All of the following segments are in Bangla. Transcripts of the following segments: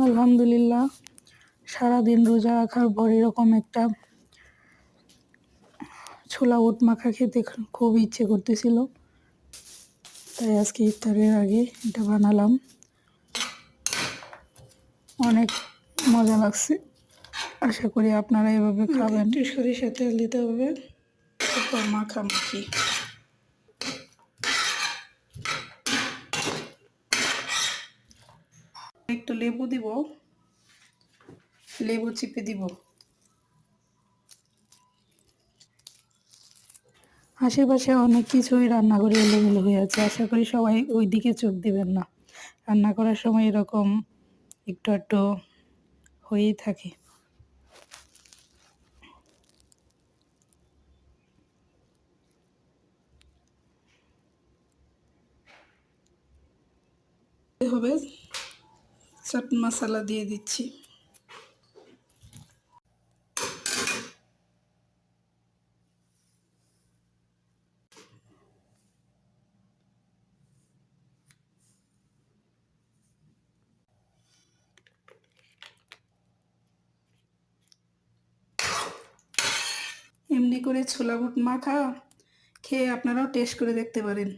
আলহামদুলিল্লাহ সারাদিন রোজা রাখার পর এরকম একটা ছোলা বুট মাখা খেতে খুব ইচ্ছে করতেছিল। তাই আজকে ইফতারের আগে এটা বানালাম। অনেক মজা লাগছে। আশা করি আপনারা এভাবে খাবেন। সরিষা তেল দিতে হবে। তারপর মাখামাখি। একটু লেবু দিব। লেবু চিপে দিব। আশেপাশে অনেক কিছুই রান্না করে এলোমেলো হয়ে আছে। আশা করি সবাই ওই দিকে চোখ দিবেন না। রান্না করার সময় এরকম একটু একটু হয়েই থাকে। হবে। চাট মশলা দিয়ে দিচ্ছি। এমনি করে ছোলা বুট মাখা খেয়ে আপনারাও টেস্ট করে দেখতে পারেন।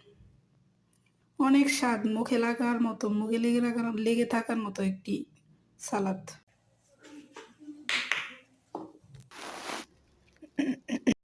অনেক স্বাদ মুখে লাগার মতো মুখে লেগে লাগার লেগে থাকার মতো একটি সালাদ।